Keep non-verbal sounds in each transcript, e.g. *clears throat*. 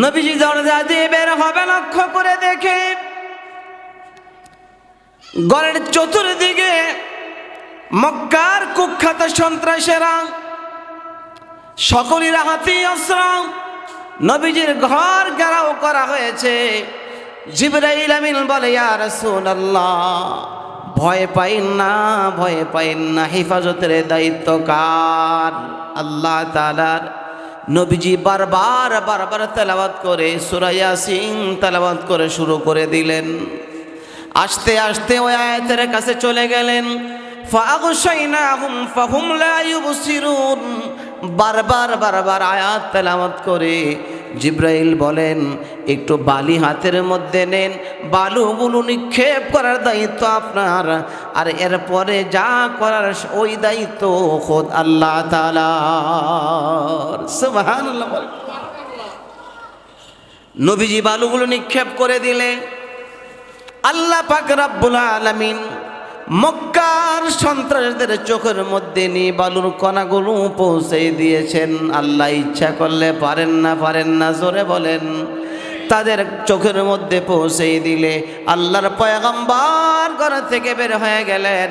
নবীজি দরজা দিয়ে বের হবে, লক্ষ্য করে দেখে ঘরের চতুর্দিকে মক্কার কুখ্যাত সন্ত্রাসেরা, সকলের হাতে অস্ত্র, নবীজির ঘর গেরাও করা হয়েছে। জিবরাইল বলে, ইয়া রাসূলুল্লাহ, ভয় পাইন না, ভয় পাইন না, হেফাজতের দায়িত্ব কার? আল্লাহ তাআলার নবীজি বারবার বারবার তেলাবাদ করে সুরাইয়া সিং তেলাবাদ করে শুরু করে দিলেন। আস্তে আস্তে ওই আয়াতের কাছে চলে গেলেন। বারবার বারবার আয়াত তেলামত করে জিব্রাইল বলেন, একটু বালি হাতের মধ্যে নেন, বালুগুলো নিক্ষেপ করার দায়িত্ব আপনার। আর এরপরে যা করার ওই দায়িত্ব খোদ আল্লাহ। নবীজি বালুগুলো নিক্ষেপ করে দিলে আল্লাহ পাক রাব্বুল আলামিন মক্কার সন্ত্রাসদের চোখের মধ্যে নিয়ে বালুর কণাগুলো পৌঁছে দিয়েছেন। আল্লাহ ইচ্ছা করলে পারেন না পারেন না, জোরে বলেন। তাদের চোখের মধ্যে পৌঁছে দিলে আল্লাহর পয়গম্বর ঘর থেকে বের হয়ে গেলেন।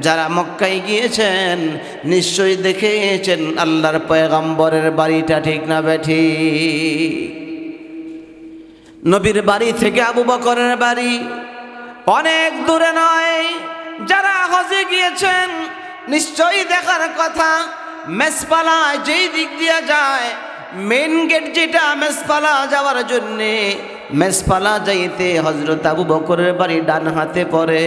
যারা মক্কায় গিয়েছেন, নিশ্চয়ই দেখেছেন আল্লাহর পয়গম্বরের বাড়িটা ঠিক না বেঠি নবীর বাড়ি থেকে আবু বকরের বাড়ি অনেক দূরে নয়। যারা হজে গিয়েছেন, নিশ্চয়ই দেখার কথা মেসপালা যেই দিক দিয়ে যায় মেন গেট যেটা মেসপালা যাওয়ার জন্যে, মেসপালা যাইতে হজরত আবু বকরের বাড়ি ডান হাতে পড়ে।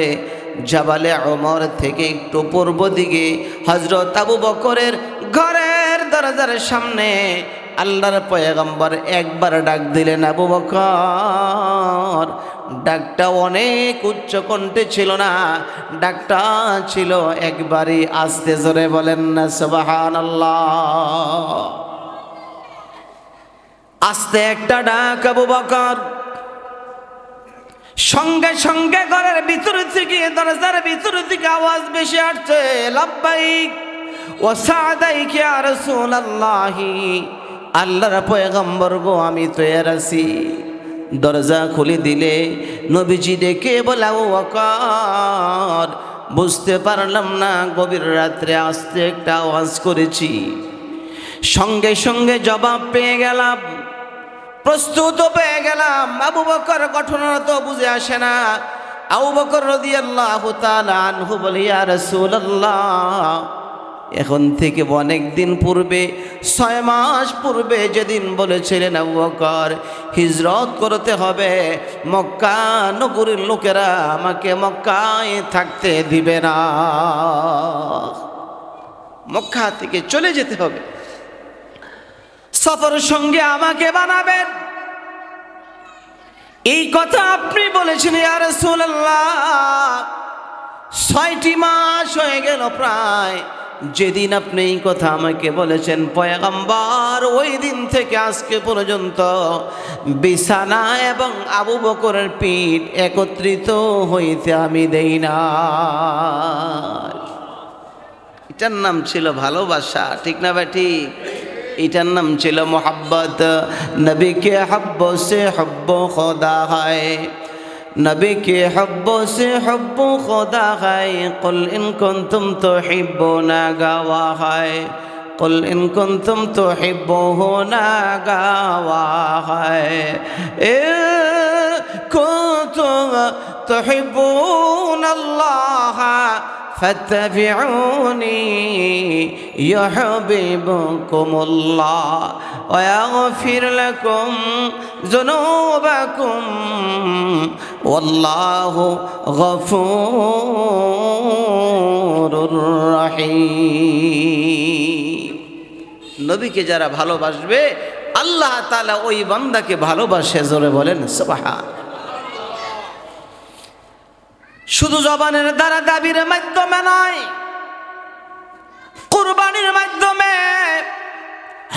জাবালে ওমর থেকে একটু পূর্ব দিকে হজরত আবু বকরের ঘরের দরজার সামনে আল্লাহর পয়গম্বর একবার ডাক দিলেন, আবু বকর, ডাকটা অনেক উচ্চ কণ্ঠে ছিল না, ডাকটা ছিল একবারই আস্তে জোরে বলেন না সুবাহান আস্তে একটা ডাক, আবু বকর, সঙ্গে সঙ্গে ঘরের ভিতর থেকে, দরজার ভিতর থেকে আওয়াজ বেশি আসছে লাব্বাইক ও সাদাইক ইয়া রাসূলুল্লাহি। আল্লাহর পয়গম্বর গো, আমি তৈয়ার আছি। দরজা খুলে দিলে নবীজি ডেকে বলা ও অকার বুঝতে পারলাম না, গভীর রাত্রে আসতে একটা আওয়াজ করেছি। সঙ্গে সঙ্গে জবাব পেয়ে গেলাম, প্রস্তুত পেয়ে গেলাম। আবু বকর ঘটনা তো বুঝে আসে না। আবু বকর রাদিয়াল্লাহু তাআলা আনহু বলে, ইয়া রাসূলুল্লাহ এখন থেকে অনেক দিন পূর্বে, ছয় মাস পূর্বে যেদিন বলেছিলেন আবু বকর, হিজরত করতে হবে, মক্কা নগরীর লোকেরা আমাকে মক্কায় থাকতে দিবে না। মক্কা থেকে চলে যেতে হবে। সফর সঙ্গে আমাকে বানাবেন। এই কথা আপনি বলেছেন আর ছয়টি মাস হয়ে গেল প্রায়। যেদিন আপনি এই কথা আমাকে বলেছেন, পয়গাম্বার, ওই দিন থেকে আজকে পর্যন্ত বিছানা এবং আবু বকরের পিঠ একত্রিত হইতে আমি দেই না এটার নাম ছিল ভালোবাসা, ঠিক না ভাই? এটার নাম ছিল মোহাব্বত। নবীকে হব্ব সে হব্ব খোদা হয়। নবীকে হব্ব সে হব্বু খোদা হায়। কল ইনকুন তুম তো হিব্বো না গাওয়া হায়। কল ইনকুন তুম তো হিব্বো হো না গাওয়া হায়। এ কুন তুম তো হিব্বো فاتبعوني يحببكم الله ويغفر لكم ذنوبكم والله غفور رحيم নবীকে যারা ভালোবাসবে আল্লাহ তাআলা ওই বান্দাকে ভালোবাসে জোরে বলেন সুবহান শুধু জবানের দ্বারা দাবির মাধ্যমে নয়, কুরবানির মাধ্যমে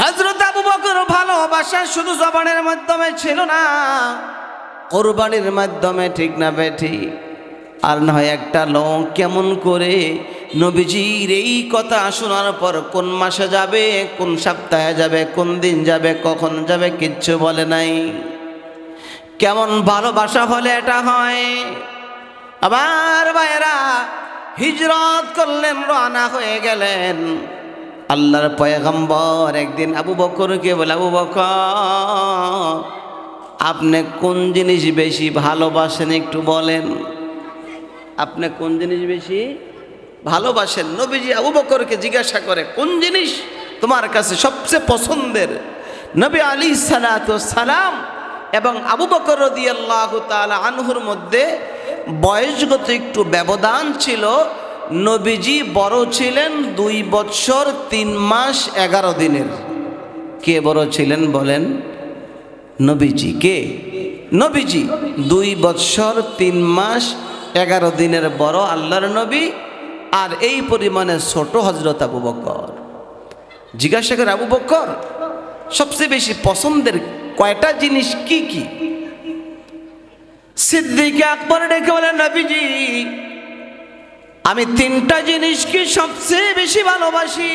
হজরত আবু বকর ভালোবাসা শুধু জবানের মাধ্যমে ছিল না, কোরবানির মাধ্যমে ঠিক না বেঠি। আর নয়, একটা লোক কেমন করে নবীজির এই কথা শোনার পর কোন মাসে যাবে, কোন সপ্তাহে যাবে, কোন দিন যাবে, কখন যাবে কিচ্ছু বলে নাই। কেমন ভালোবাসা হলে এটা হয় আবার ভাইরা হিজরত করলেন রানা হয়ে গেলেন। আল্লাহর পয়গম্বর একদিন আবু বকরকে বলে, আবু বকর, আপনি কোন জিনিস বেশি ভালোবাসেন একটু বলেন? আপনি কোন জিনিস বেশি ভালোবাসেন? নবীজি আবু বকরকে জিজ্ঞাসা করে, কোন জিনিস তোমার কাছে সবচেয়ে পছন্দের? নবী আলী সালাম এবং আবু বকর রদিয়াল্লাহ তাআলা আনহুর মধ্যে বয়সগত একটু ব্যবধান ছিল, নবীজি বড় ছিলেন দুই বৎসর তিন মাস এগারো দিনের। কে বড় ছিলেন বলেন? নবীজি। কে? নবীজি। দুই বৎসর তিন মাস এগারো দিনের বড় আল্লাহর নবী আর এই পরিমাণে ছোট হজরত আবু বকর। জিজ্ঞাসা করে, আবু বকর, সবচেয়ে বেশি পছন্দের কয়টা জিনিস কি কি? সিদ্দিকে আকবর ডেকে বলেন, নবীজি, আমি তিনটা জিনিসকে সবচেয়ে বেশি ভালোবাসি।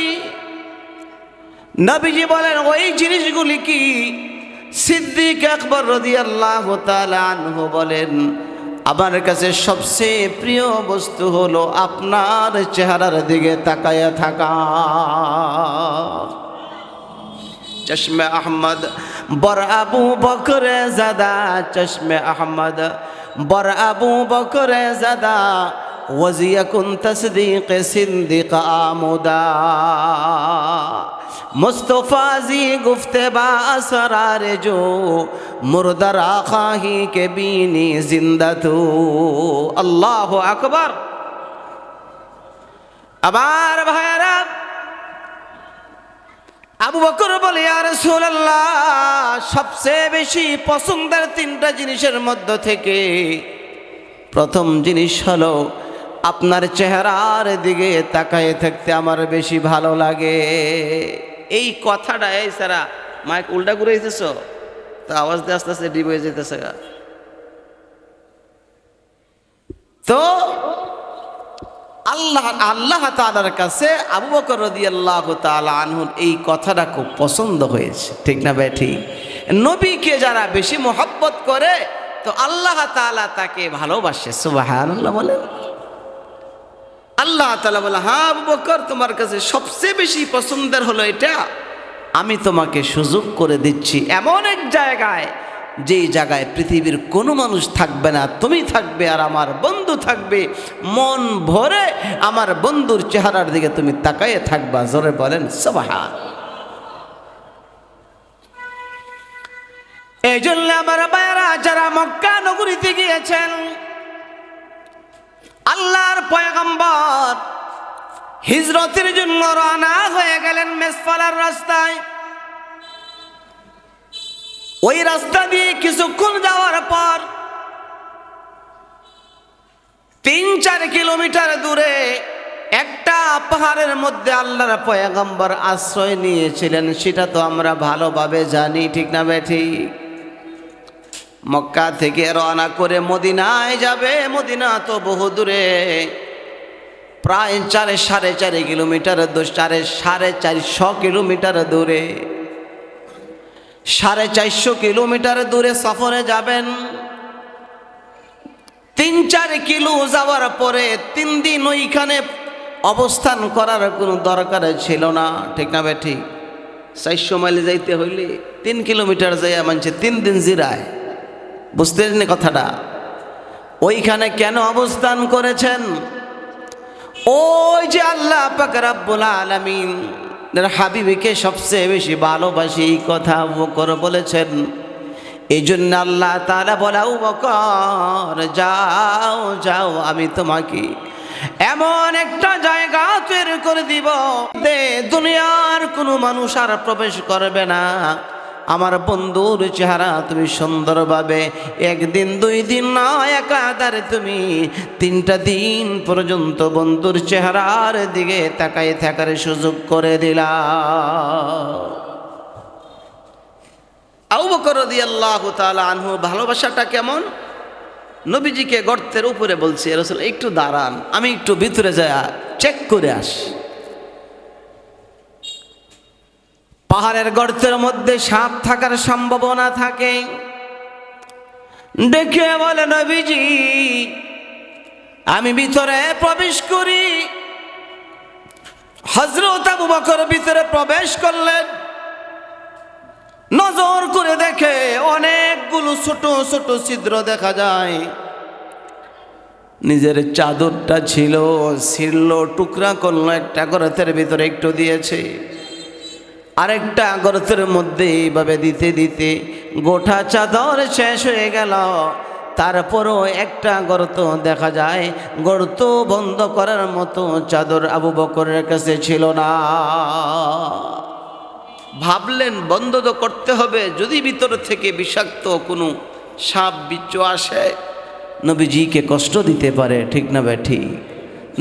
নবীজি বলেন, ওই জিনিসগুলি কি? সিদ্দিক আকবর রদি আল্লাহ আনহু বলেন, আমার কাছে সবচেয়ে প্রিয় বস্তু হলো আপনার চেহারার দিকে তাকায়া থাকা। চশমে আহমদ, বর আবু বকরে জাদা, চশমে আহমদ, বর আবু বকরে জাদা ওয়াজিয়াকুন তসদিকে সিন্দিক আমুদা। মুস্তফাজি গুফতে বা আসরার জো, মুরদারা খাহি কে বিনি জিন্দা তু। আল্লাহ আকবর। আবার ভাইরা আবু বকর বলে আর রাসূলুল্লাহ, সবচেয়ে বেশি পছন্দের তিনটা জিনিসের মধ্য থেকে প্রথম জিনিস হলো, আপনার চেহারার দিকে তাকায়ে থাকতে আমার বেশি ভালো লাগে এই কথাটা, এই সারা, মাইক উল্টা করে দিতেছ তা আওয়াজ দিয়ে আস্তে আস্তে হয়ে যেতেছে। তো আল্লাহ আল্লাহ তালার কাছে আবু বকর রদি আল্লাহ তালা আনহুর এই কথাটা খুব পছন্দ হয়েছে। ঠিক না ভাই? ঠিক। নবীকে যারা বেশি মোহাব্বত করে, তো আল্লাহ তালা তাকে ভালোবাসে সুবাহ আল্লাহ বলেন আল্লাহ তালা বলে হ্যাঁ আবু বকর, তোমার কাছে সবচেয়ে বেশি পছন্দের হলো এটা। আমি তোমাকে সুযোগ করে দিচ্ছি এমন এক জায়গায় যেই জায়গায় পৃথিবীর কোনো মানুষ থাকবে না, তুমি থাকবে আর আমার বন্ধু থাকবে। মন ভরে আমার বন্ধুর চেহারার দিকে তুমি তাকাইয়ে থাকবা, জোরে বলেন সবাহান এই জন্য আমার বায়রা যারা মক্কা নগরীতে গিয়েছেন, আল্লাহর পয়গম্বর হিজরতের জন্য রানা হয়ে গেলেন মেসফালার রাস্তায়। ওই রাস্তা দিয়ে কিছুক্ষণ যাওয়ার পর তিন চার কিলোমিটার দূরে একটা পাহাড়ের মধ্যে আল্লাহর পয়গম্বর আশ্রয় নিয়েছিলেন, সেটা তো আমরা ভালোভাবে জানি, ঠিক না বে ঠিক মক্কা থেকে রওনা করে মদিনায় যাবে, মদিনা তো বহু দূরে। প্রায় চারে সাড়ে চারি কিলোমিটার চারে সাড়ে চারশো কিলোমিটার দূরে। সাড়ে চারশো কিলোমিটার দূরে সফরে যাবেন। তিন চার কিলো যাওয়ার পরে তিন দিন ওইখানে অবস্থান করার কোনো দরকার ছিল না। ঠিক না ঠিক চারশো মাইলে যাইতে হইলে তিন কিলোমিটার যাইয়া মানছে তিন দিন জিরায়। বুঝতে পারেন কথাটা? ওইখানে কেন অবস্থান করেছেন? ওই যে আল্লাহ পাক রাব্বুল আলামিন হাবিবিকে সবচেয়ে বেশি ভালোবাসি এই কথা বকর বলেছেন। এই জন্য আল্লাহ তারা বলাও বকর, যাও যাও, আমি তোমাকে এমন একটা জায়গা তৈরি করে দিব দুনিয়ার কোনো মানুষ আর প্রবেশ করবে না। আমার বন্ধুর চেহারা তুমি সুন্দরভাবে একদিন, দুই দিন না একাধারে তুমি। তিনটা দিন পর্যন্ত বন্ধুর চেহারার দিকে তাকাই থাকার সুযোগ করে দিলা। আবু বকর রাদিয়াল্লাহু তাআলা আনহু, ভালোবাসাটা কেমন? নবীজিকে গর্তের উপরে বলছি রসুল, একটু দাঁড়ান, আমি একটু ভিতরে যায় চেক করে আসি। পাহাড়ের গর্তের মধ্যে সাপ থাকার সম্ভাবনা থাকে। দেখে বলে নবীজি, আমি ভিতরে প্রবেশ করি। হজরত আবু বকর ভিতরে প্রবেশ করলেন। নজর করে দেখে অনেকগুলো ছোট ছোট ছিদ্র দেখা যায়। নিজের চাদরটা ছিল ছিঁড়ল টুকরা করল, একটা গরতের ভিতরে একটু দিয়েছে। আরেকটা গর্তের মধ্যে এইভাবে দিতে দিতে গোটা চাদর শেষ হয়ে গেল। তারপরও একটা গর্ত দেখা যায়, গর্ত বন্ধ করার মতো চাদর আবু বকরের কাছে ছিল না। ভাবলেন, বন্ধ তো করতে হবে, যদি ভিতর থেকে বিষাক্ত কোনো সাপ, বিচ্ছু আসে, নবীজিকে কষ্ট দিতে পারে, ঠিক না বে ঠিক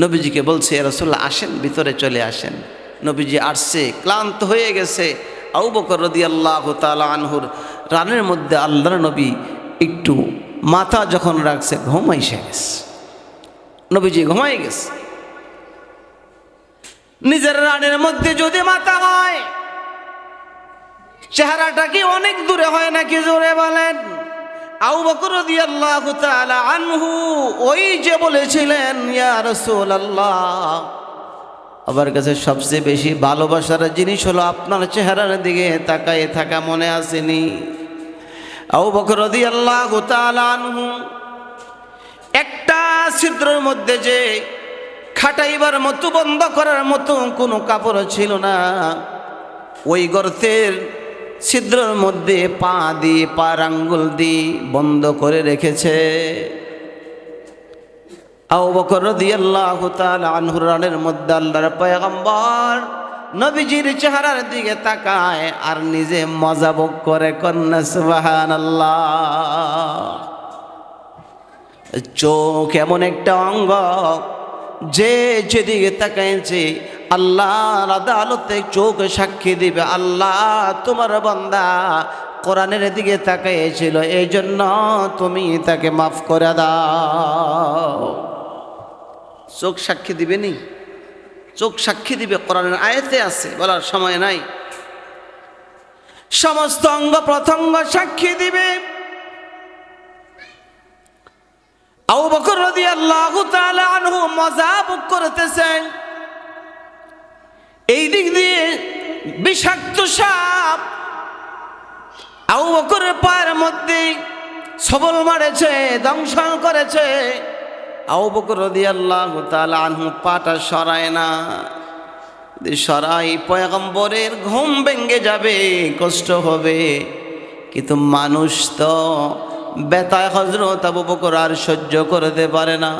নবীজিকে বলছে রসুল্লাহ আসেন, ভিতরে চলে আসেন। নবীজি আসছে, ক্লান্ত হয়ে গেছে। আউ বকর রদি আল্লাহ আনহুর রানের মধ্যে আল্লাহর নবী একটু মাথা যখন রাখছে ঘুমাইসে গেছে। নবীজি ঘুমাই গেছে। নিজের রানের মধ্যে যদি মাথা হয়, চেহারাটা কি অনেক দূরে হয় নাকি জোরে বলেন? আউ বকর তাআলা আনহু ওই যে বলেছিলেন, ইয়া রাসূলুল্লাহ। আমার কাছে সবচেয়ে বেশি ভালোবাসার জিনিস হলো আপনার চেহারার দিকে তাকায়ে থাকা মনে আসেনি। আউ বকর রাদিয়াল্লাহু তাআলা আনহু একটা ছিদ্রের মধ্যে যে খাটাইবার মতো, বন্ধ করার মতো কোনো কাপড় ছিল না। ওই গর্তের ছিদ্রের মধ্যে পা দিয়ে, পার আঙ্গুল দিয়ে বন্ধ করে রেখেছে। আউ বকর রাদিয়াল্লাহু তাআলা আনহুর রানের মধ্যে আল্লাহর পয়গম্বর নবীজির চেহারার দিকে তাকায় আর নিজে মজা ভোগ করে কন্যা, সুবহানাল্লাহ। চোখ এমন একটা অঙ্গ যে যেদিকে তাকাইছে আল্লাহর আদালতে চোখ সাক্ষী দিবে, আল্লাহ তোমার বান্দা কোরআনের দিকে তাকাইছিল এই জন্য তুমি তাকে মাফ করে দাও। চোখ সাক্ষী দিবে নি? চোখ সাক্ষী দিবে, কোরআনের আয়তে আছে, বলার সময় নাই। সমস্ত অঙ্গ প্রত্যঙ্গ সাক্ষী দিবে। আবু বকর রাদিয়াল্লাহু তাআলা আনহু মজা ভোগ করতেছেন এই দিক দিয়ে বিষাক্ত সাপ আবু বকরের পায়ের মধ্যে সবল মারেছে, দংশন করেছে। আবু বকর রাদিয়াল্লাহু তাআলা পাটা সরায় না। সরাই পয়গম্বরের ঘুম ভেঙে যাবে, কষ্ট হবে। কিন্তু মানুষ তো বেতায় হজরত আবু বকর আর সহ্য করতে পারে না।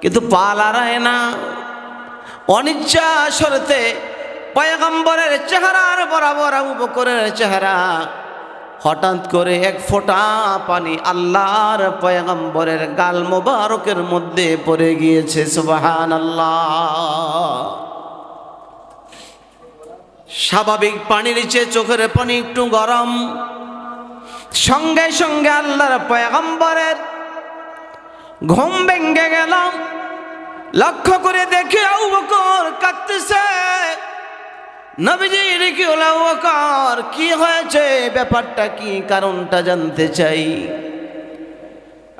কিন্তু পালারায় না। অনিচ্ছা সরতে পয়গম্বরের চেহারার বরাবর আবু বকরের চেহারা হঠাৎ করে এক ফোঁটা পানি আল্লাহর পয়গম্বরের গাল মোবারকের মধ্যে পড়ে গিয়েছে সুবাহান আল্লাহ স্বাভাবিক পানির চেয়ে চোখের পানি একটু গরম। সঙ্গে সঙ্গে আল্লাহর পয়গম্বরের ঘুম ভেঙ্গে গেলাম লক্ষ্য করে দেখে কাঁদতেছে। নবীজি রেখে বকর কি হয়েছে? ব্যাপারটা কি? কারণটা জানতে চাই।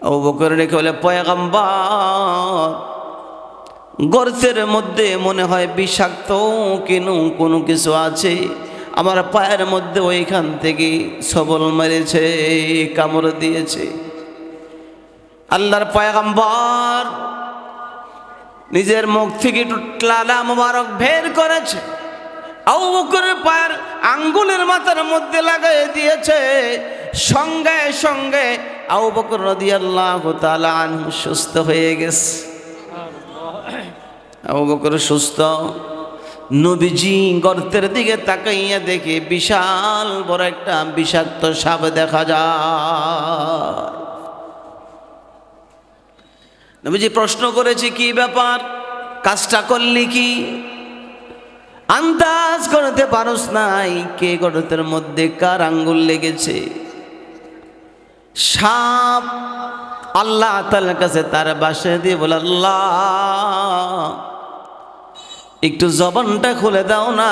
আউ বকর রেখে হলে পয়গম্বর, গর্তের মধ্যে মনে হয় বিষাক্ত কেন, কোনো কিছু আছে? আমার পায়ের মধ্যে ওইখান থেকে সবল মেরেছে, কামড় দিয়েছে। আল্লাহর পয়গম্বর নিজের মুখ থেকে একটু মোবারক বের করেছে। আউ বকরের পায়ের আঙ্গুলের মাথার মধ্যে লাগাই দিয়েছে। সঙ্গে সঙ্গে আউ বকর রাদিয়াল্লাহু তাআলা আনহু সুস্থ হয়ে গেছে। আবু বকর সুস্থ। নবীজি গর্তের দিকে তাকাইয়া দেখে বিশাল বড় একটা বিষাক্ত সাপ দেখা যায়। নবীজি প্রশ্ন করেছে কি ব্যাপার? কাজটা করলি কি? আন্দাজ করতে পারস নাই কে গর্তের মধ্যে কার আঙ্গুল লেগেছে। সাপ আল্লাহ তালার কাছে তার বাসায় দিয়ে বলে, আল্লাহ, একটু জবানটা খুলে দাও না,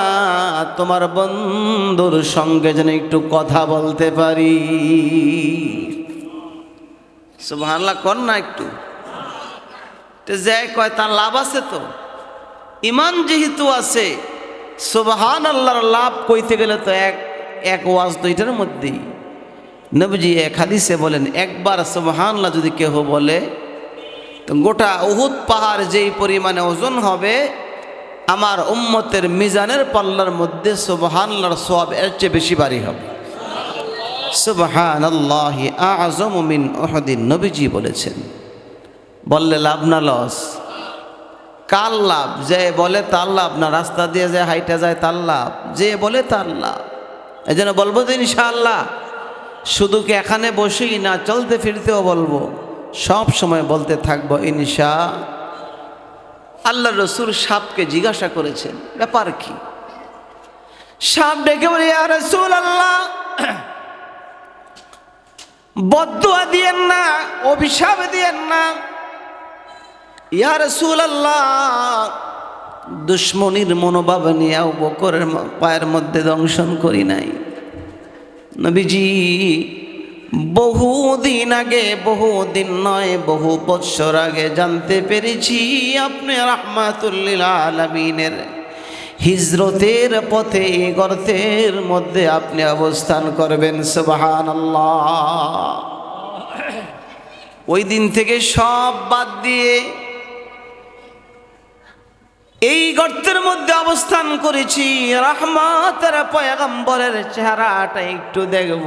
তোমার বন্ধুর সঙ্গে যেন একটু কথা বলতে পারি। সুবহানাল্লাহ, কর না একটু। যে কয়, তার লাভ আছে তো। ইমান যেহেতু আছে সুবহান আল্লাহর লাভ কইতে গেলে তো এক এক ওয়াজ দুইটার মধ্যেই। নবজি এক হাদিসে বলেন, একবার সুবহানাল্লাহ যদি কেহ বলে, তো গোটা উহুদ পাহাড় যেই পরিমাণে ওজন হবে, আমার উম্মতের মিজানের পাল্লার মধ্যে সুবহানাল্লাহর সওয়াব এর চেয়ে বেশি বাড়ি হবে। সুবহান আল্লাহি আজম মিন ওহদিন নবীজি বলেছেন। বললে লাভ না, লস। কার লাভ? যে বলে তার লাভ না, রাস্তা দিয়ে যে হাইটা যায় তার লাভ। যে বলে তার লাভ। এই জন্য বলব তো ইনশাআল্লাহ, শুধু কি এখানে বসেই না, চলতে ফিরতেও বলব, সব সময় বলতে থাকব ইনশা। আল্লাহ রসুল সাপকে জিজ্ঞাসা করেছেন, ব্যাপার কি? সাপ ডেকে বলে আর রসুল আল্লাহ বদুয়া দিয়েন না, অভিশাপ দিয়েন না ইয়া রসুল আল্লাহ দুশ্মনির মনোভাব নিয়ে বকরের পায়ের মধ্যে দংশন করি নাই। নবীজি, বহুদিন আগে, বহুদিন নয়, বহু বৎসর আগে জানতে পেরেছি আপনি রহমাতুল্লিল আলমিনের হিজরতের পথে গর্তের মধ্যে আপনি অবস্থান করবেন সুবাহান ওই দিন থেকে সব বাদ দিয়ে এই গর্তের মধ্যে অবস্থান করেছি। রহমতের পয়গম্বরের চেহারাটা একটু দেখব।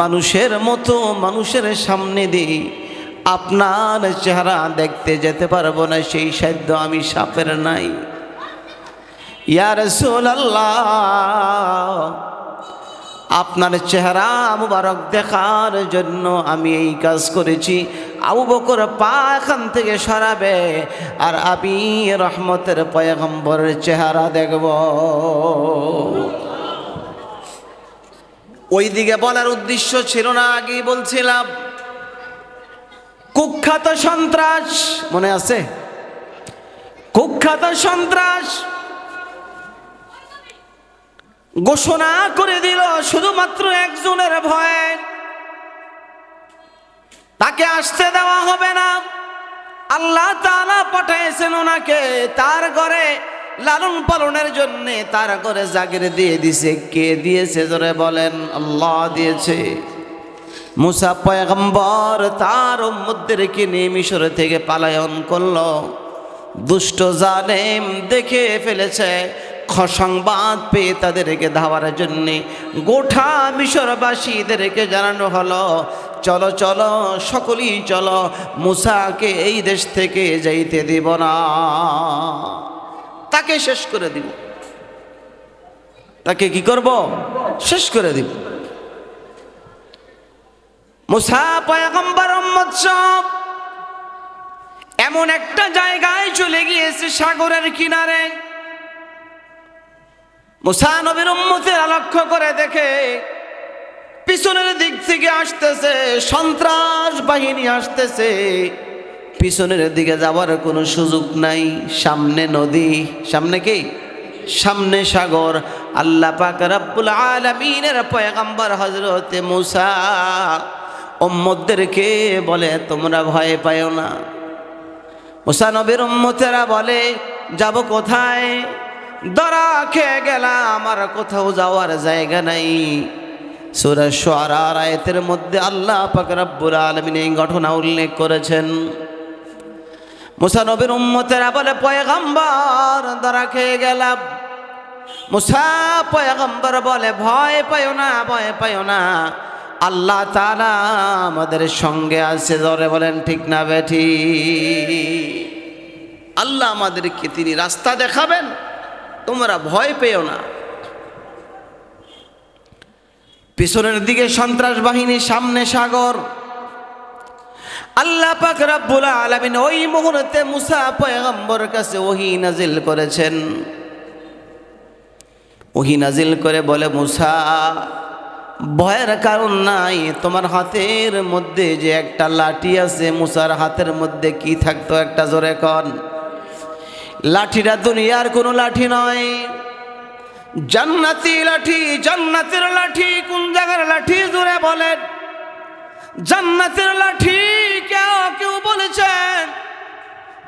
মানুষের মতো মানুষের সামনে দিয়ে আপনার চেহারা দেখতে যেতে পারব না, সেই সাধ্য আমি সাপের নাই। ইয়ার আল্লাহ আপনার চেহারা মুবারক দেখার জন্য আমি এই কাজ করেছি। আবু বকর পা এখান থেকে সরাবে, আর আমি রহমতের পয়গম্বরের চেহারা দেখব। ওই দিকে বলার উদ্দেশ্য ছিল না, আগেই বলছিলাম। কুখ্যাত সন্ত্রাস, মনে আছে? কুখ্যাত সন্ত্রাস ঘোষণা করে দিল, শুধুমাত্র একজনের ভয়ে। তাকে আসতে দেওয়া হবে না। আল্লাহ তাআলা পাঠিয়েছেন ওনাকে, তার ঘরে লালন পালনের জন্য তার ঘরে জাগির দিয়ে দিছে কে দিয়েছে ধরে বলেন? আল্লাহ দিয়েছে। মুসা পয়গম্বর তার উম্মদেরকে নিয়ে মিশর থেকে পালায়ন করল। দুষ্ট জালেম দেখে ফেলেছে সংবাদ পেয়ে তাদেরকে ধাওয়ার জন্যে গোঠা মিশরবাসীদেরকে জানানো হলো। চলো চলো, সকলেই চলো, মুসাকে এই দেশ থেকে যাইতে দিব না। তাকে শেষ করে দিব। তাকে কি করব? শেষ করে দিব। মুসা পয়গম্বর সব এমন একটা জায়গায় চলে গিয়েছে সাগরের কিনারে। মুসা নবীর উম্মতের লক্ষ্য করে দেখে পিছনের দিক থেকে আসতেছে, সন্ত্রাস বাহিনী আসতেছে। পিছনের দিকে যাওয়ার কোনো সুযোগ নাই, সামনে নদী, সামনে কি? সামনে সাগর। আল্লাহ পাক রব্বুল আলামিনের পয়গম্বর হযরতে মুসা উম্মতদেরকে বলে, তোমরা ভয় পাও না। মুসা নবীর উম্মতেরা বলে, যাব কোথায়? দরা খেয়ে গেলাম আমার কোথাও যাওয়ার জায়গা নাই। সুরা সোয়ার আয়তের মধ্যে আল্লাহ পাক রব্বুল আলমিন এই ঘটনা উল্লেখ করেছেন। মুসা নবীর উম্মতেরা বলে, পয়গম্বর দরা খেয়ে গেলাম। মুসা পয়গম্বর বলে, ভয় পাইও না, ভয় পাইও না। আল্লাহ তালা আমাদের সঙ্গে আছে। ধরে বলেন, ঠিক না বেঠি? আল্লাহ আমাদেরকে তিনি রাস্তা দেখাবেন, তোমরা ভয় পেও না। পিছনের দিকে সন্ত্রাস বাহিনী, সামনে সাগর। আল্লাহ পাক রাব্বুল আলামিন ওই মুহূর্তে মুসা পয়গম্বর কাছে ওহি নাজিল করেছেন। ওহি নাজিল করে বলে, মুসা, ভয়ের কারণ নাই, তোমার হাতের মধ্যে যে একটা লাঠি আছে, মুসার হাতের মধ্যে কি থাকতো একটা জোরে কন? লাঠিটা দুনিয়ার কোনো লাঠি নয়। জান্নাতি লাঠি, জান্নাতের লাঠি, কোন জায়গার লাঠি জুড়ে বলেন? জান্নাতের লাঠি কেউ কেউ বলেছেন,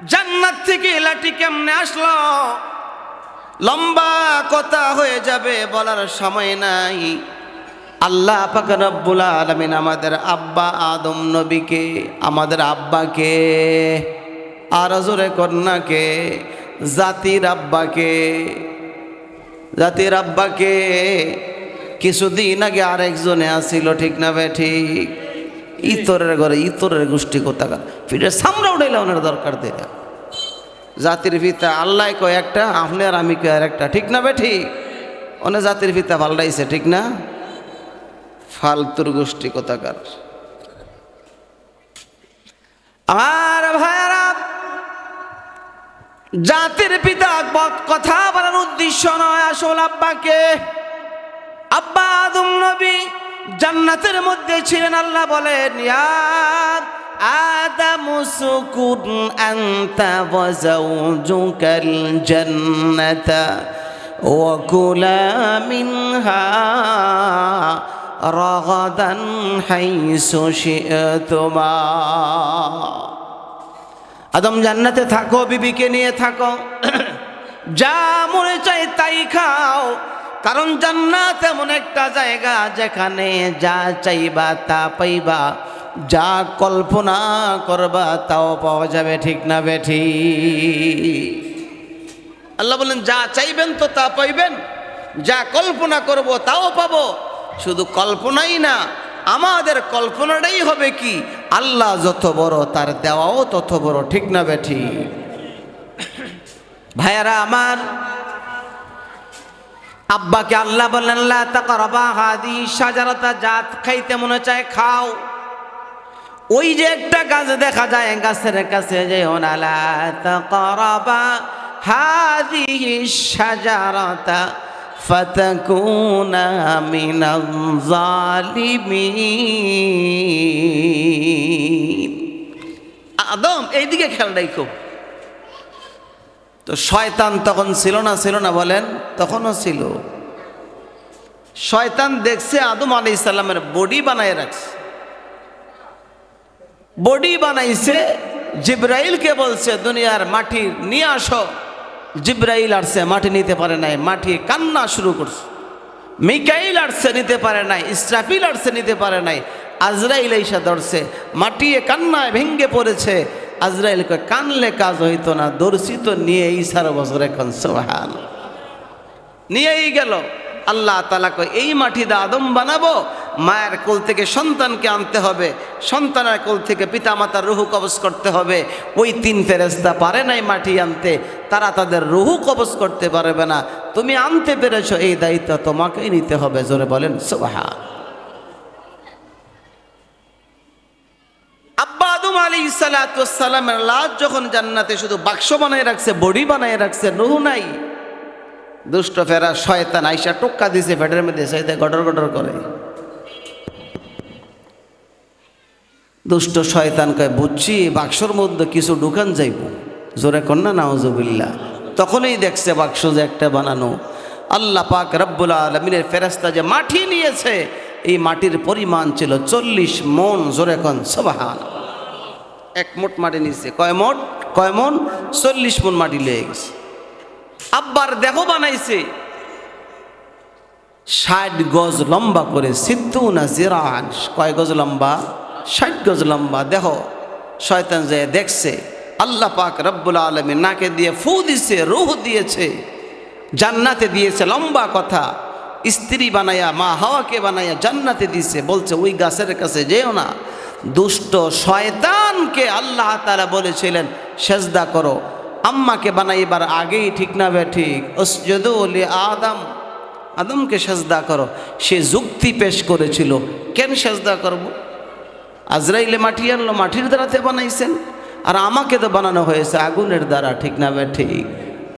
জান্নাত থেকে লাঠি কেমনে আসলো? লম্বা কথা হয়ে যাবে, বলার সময় নাই। আল্লাহ পাক রব্বুল আলামিন আমাদের আব্বা আদম নবীকে, আমাদের আব্বাকে, আর জোরে কন্যাকে, জাতির আব্বাকে জাতির আব্বাকে কিছুদিন আগে আরেকজনে আসিল, ঠিক না বে ঠিক। ইতরের ঘরে ইতরের গোষ্ঠী কোথাকার? ফিরে সামনে উঠাইলে ওনার দরকার দেয়া। জাতির পিতা আল্লাহ কয় একটা, আপনি আর আমি কয় আর একটা ঠিক না বে ঠিক। অনে জাতির পিতা পাল্টাইছে, ঠিক না? ফালতুর গোষ্ঠী কোথাকার? ভাইয়ারা জাতির পিতা কথা বলার উদ্দেশ্য নয় আসল আব্বাকে। আব্বা আদম নবী জান্নাতের মধ্যে ছিলেন, আল্লাহ বলেন ইয়াদ আদম জান্নাতে থাকো, বিবিকে নিয়ে থাকো। *clears throat* যা মনে চাই তাই খাও। কারণ জান্নাত এমন একটা জায়গা যেখানে যা চাইবা তা পাইবা। যা কল্পনা করবা তাও পাওয়া যাবে, ঠিক না বেঠি? আল্লাহ বলেন, যা চাইবেন তো তা পাইবেন। যা কল্পনা করব তাও পাবো। শুধু কল্পনাই না, আমাদের কল্পনাটাই হবে কি? আল্লাহ যত বড়, তার দেওয়াও তত বড়। ঠিক না বেঠি? ভাইয়ারা আমার আব্বাকে আল্লাহ বললেন হাদি সাজারাতা জাত খাইতে মনে চায়, খাও। ওই যে একটা গাছ দেখা যায়, গাছের কাছে যে তাকরাবা হাদিহি সাজারাতা ফাতাকুনা মিনাল জালিমিন আদম, এইদিকে খেয়াল রাখো। তো শয়তান তখন ছিল না ছিল না বলেন? তখনও ছিল। শয়তান দেখছে আদম আলি ইসাল্লামের বডি বানায় রাখছে। বডি বানাইছে, জিব্রাইলকে বলছে, দুনিয়ার মাটি নিয়ে আসো। জিব্রাইল আসছে মাটি নিতে পারে নাই, মাটি কান্না শুরু করছে। মিকাইল আসছে নিতে পারে নাই, ইসরাফিল আসছে নিতে পারে নাই, আজরাইল এসে ধরছে মাটিয়ে কান্নায় ভেঙ্গে পড়েছে। আজরাইলকে কানলে কাজ হইত না, দর্শিত নিয়ে নিয়েই সারা বছর এখন সোহান নিয়েই গেল। আল্লাহ তালা কয়, এই মাটি দা আদম বানাবো, মায়ের কোল থেকে সন্তানকে আনতে হবে, সন্তানের কোল থেকে পিতামাতার রুহু কবজ করতে হবে। ওই তিন ফেরেস্তা পারে নাই মাটি আনতে, তারা তাদের রুহু কবজ করতে পারবে না। তুমি আনতে পেরেছ, এই দায়িত্ব তোমাকেই নিতে হবে। জোরে বলেন সোহান আব্বা আদম আলী সালামের লাশ যখন জান্নাতে শুধু বাক্স বানায় রাখছে, বডি বানায় রাখছে, রুহু নাই। দুষ্ট ফেরা শয়তান আইসা টোক্কা দিছে ফেটের মধ্যে সাইতে গডর গডর করে। দুষ্ট শয়তান কয়, বুঝছি, বাক্সর মধ্যে কিছু ঢুকান যাইব। জোরে কন্যা নাওজবিল্লা তখনই দেখছে বাক্স যে একটা বানানো। আল্লাহ পাক রব্বুল আলমিনের ফেরাস্তা যে মাটি নিয়েছে, এই মাটির পরিমাণ ছিল চল্লিশ মন। জোরে কন সবাহান এক মোট মাটি নিচ্ছে কয় মোট? কয় মন? চল্লিশ মন মাটি লেগে গেছে। আব্বার দেহ বানাইছে। ষাট গজ লম্বা করে সিদ্ধু না জিরান। কয় গজ লম্বা? ষাট গজ লম্বা দেহ। শয়তান যে দেখছে, আল্লাহ পাক রব্বুল আলমী নাকে দিয়ে ফু দিছে, রুহ দিয়েছে, জান্নাতে দিয়েছে লম্বা কথা। স্ত্রী বানায়া, মা হাওয়াকে বানায়া জান্নাতে দিছে, বলছে, ওই গাছের কাছে যেও না। দুষ্ট শয়তানকে আল্লাহ তারা বলেছিলেন, সেজদা করো। আম্মাকে বানাইবার আগেই ঠিক না বে ঠিক। ওসজদুলি আদম, আদমকে সাজদা করো। সে যুক্তি পেশ করেছিল। কেন সাজদা করব? আজরাইলে মাটি আনলো, মাটির দ্বারাতে বানাইছেন। আর আমাকে তো বানানো হয়েছে, আগুনের দ্বারা, ঠিক না বে ঠিক।